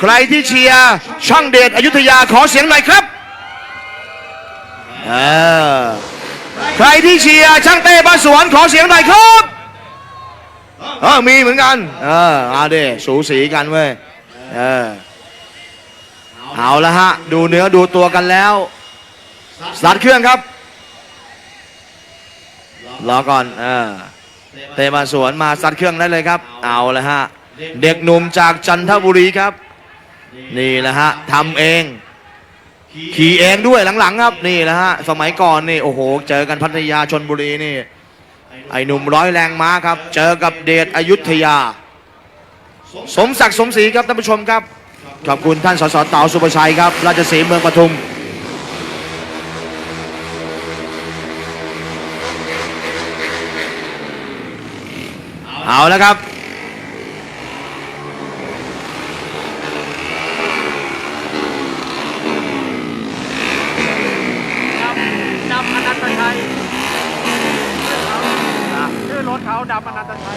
ใครที่เชียร์ช่างเดชอยุธยาขอเสียงหน่อยครับเออใครที่เชียร์ช่างเต้บ้านสวนขอเสียงหน่อยครับเออมีเหมือนกัน เออเอาดิสูสีกันเว้ยเออเอาละฮะ ดูเนื้อดูตัวกันแล้วสตาร์ทเครื่องครับรอก่อนเออเตะมาสวนมาสัดเครื่องได้เลยครับ เอาละฮะ เด็กหนุ่มจากจันทบุรีครับ นี่แหละฮะทำเอง ขี่เองด้วยหลังๆ ครับ นี่แหละฮะสมัยก่อนนี่โอ้โห เจอกันพัทยาชนบุรีนี่ ไอ้หนุ่มร้อยแรงม้าครับ เจอกับเดชอยุธยา สมศักดิ์สมศรีครับท่านผู้ชมครับ ขอบคุณท่านสสเต๋าสุประชัยครับ ราชสีห์เมืองปทุมเอาแล้วครับ ดำดำอนันตชัย ชื่อรถเขาดำอนันตชัย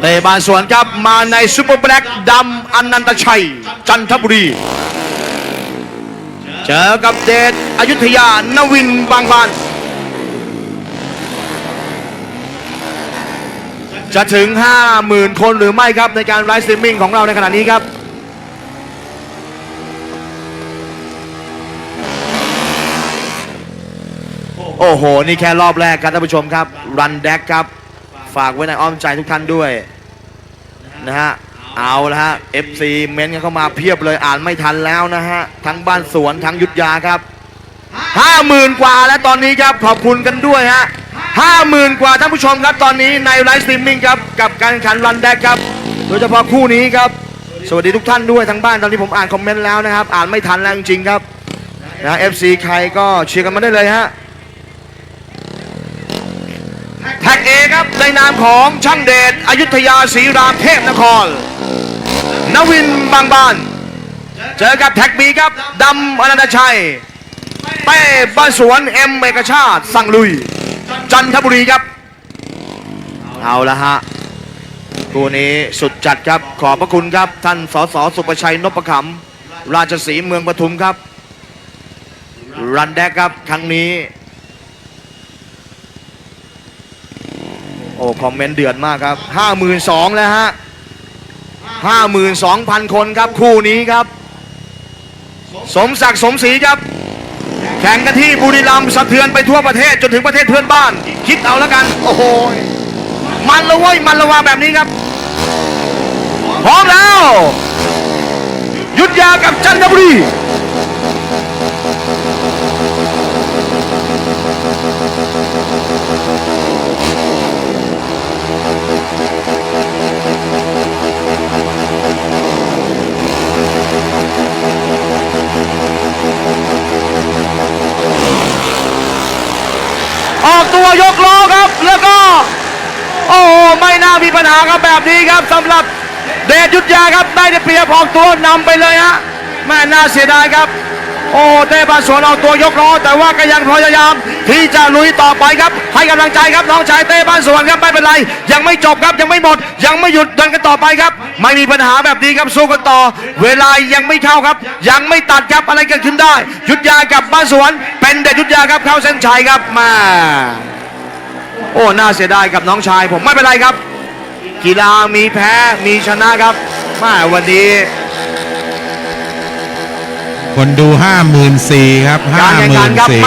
เตะบานสวนครับมาในซุปเปอร์แบล็กดำอนันตชัย จันทบุรี เจอกับเดชอยุธยานวินบางบานจะถึง 50,000 คนหรือไม่ครับในการไลฟ์สตรีมมิ่งของเราในขณะนี้ครับ โอ้โห นี่แค่รอบแรกครับท่านผู้ชมครับ รันแดกครับ ฝากไว้ในอ้อมใจทุกท่านด้วยนะฮะ เอาละฮะ FC เม้นต์เข้ามาเพียบเลยอ่านไม่ทันแล้วนะฮะ ทั้งบ้านสวนทั้งยุทธยาครับห้าหมื่นกว่าแล้วตอนนี้ครับขอบคุณกันด้วยฮะห้าหมื่นกว่าท่านผู้ชมครับตอนนี้ในไลฟ์สตรีมมิ่งครับกับการแข่งขันรันแดกครับ โดยเฉพาะคู่นี้ครับ สวัสดีทุกท่านด้วยทั้งบ้านตอนนี้ผมอ่านคอมเมนต์แล้วนะครับ อ่านไม่ทันแล้วจริงๆครับนะ FC ใครก็เชียร์กันมาได้เลยฮะ แท็กเอครับในนามของช่างเดชอยุธยาศรีรามเทพนคร นวินบางบาน เจอกับแท็กบีครับดำอนันตชัย เป้บ้านสวนเอ็มเอกชาติ สั่งลุย จันทบุรีครับ เอาละฮะคู่นี้สุดจัดครับขอบพระคุณครับ ท่านสสสุประชัยนพขำราชสีเมืองปทุมครับ รันแดกครับครั้งนี้ โอ้คอมเมนต์เดือดมากครับห้าหมื่นสองแล้วฮะห้าหมื่นสองพันคนครับคู่นี้ครับ สมศักดิ์สมศรีครับ แข่งกันที่บุรีรัมย์สะเทือนไปทั่วประเทศจนถึงประเทศเพื่อนบ้าน คิดเอาแล้วกัน โอ้โห มันละเว้ยมันละวาแบบนี้ครับ พร้อมแล้ว ยุทธยากับจันทบุรี ออกตัวยกล้อครับ แล้วก็ โอ้ไม่น่ามีปัญหาครับแบบนี้ครับสำหรับเดชยุทธยาครับได้เปรียบออกตัวนำไปเลยฮะแม่น่าเสียดายครับ โอ้เต้บาสวนออกตัวยกล้อแต่ว่าก็ยังพยายาม ที่จะลุยต่อไปครับ ให้กำลังใจครับน้องชายเต้บ้านสวนครับไม่เป็นไร ยังไม่จบครับยังไม่หมด ยังไม่หยุดเดินกันต่อไปครับ ไม่มีปัญหาแบบนี้ครับสู้กันต่อ เวลายังไม่เข้าครับ ยังไม่ตัดครับอะไรเกิดขึ้นได้ ยุทธยากับบ้านสวน เป็นเดชยุทธยาครับเข้าเส้นชัยครับมา โอ้น่าเสียดายกับน้องชายผมไม่เป็นไรครับ กีฬามีแพ้มีชนะครับมาวันนี้ คนดูห้าหมื่นสี่ครับห้าหมื่นสี่